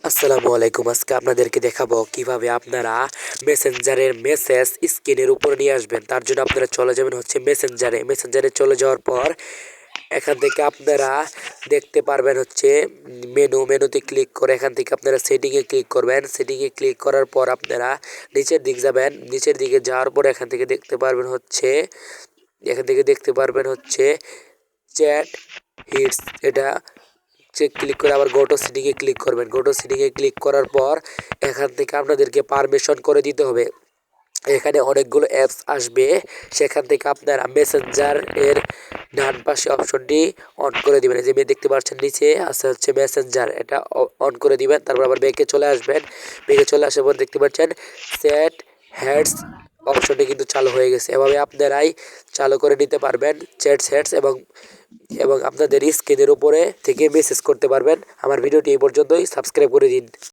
আসসালামু আলাইকুম। আজকে আপনাদেরকে দেখাবো কীভাবে আপনারা মেসেঞ্জারের মেসেজ স্ক্রিনের উপর নিয়ে আসবেন। তার জন্য আপনারা চলে যাবেন হচ্ছে মেসেঞ্জারে। মেসেঞ্জারে চলে যাওয়ার পর এখান থেকে আপনারা দেখতে পারবেন হচ্ছে মেনু, মেনুতে ক্লিক করে এখান থেকে আপনারা সেটিংয়ে ক্লিক করবেন। সেটিংয়ে ক্লিক করার পর আপনারা নিচের দিক যাবেন। নিচের দিকে যাওয়ার পর এখান থেকে দেখতে পারবেন হচ্ছে, এখান থেকে দেখতে পারবেন হচ্ছে চ্যাট হিটস। এটা চেক ক্লিক করে আবার গোটো সিটিংয়ে ক্লিক করবেন। গোটো সিটিংয়ে ক্লিক করার পর এখান থেকে আপনাদেরকে পারমিশন করে দিতে হবে। এখানে অনেকগুলো অ্যাপস আসবে। সেখান থেকে আপনারা মেসেঞ্জার এর ডান পাশে অপশনটি অন করে দিবেন। এই যে দেখতে পাচ্ছেন, নিচে আছে হচ্ছে মেসেঞ্জার এটা অন করে দিবেন, তারপর আবার ব্যাকে চলে আসবেন। ব্যাকে চলে আসার পর দেখতে পাচ্ছেন সেট হেডস অপশনটি কিন্তু চালু হয়ে গেছে। এভাবে আপনারাই চালু করে নিতে পারবেন চ্যাট সেটস এবং এবং আপনাদের স্ক্রিনের উপরে থেকে মেসেজ করতে পারবেন। আমার ভিডিওটি এই পর্যন্তই। সাবস্ক্রাইব করে দিন।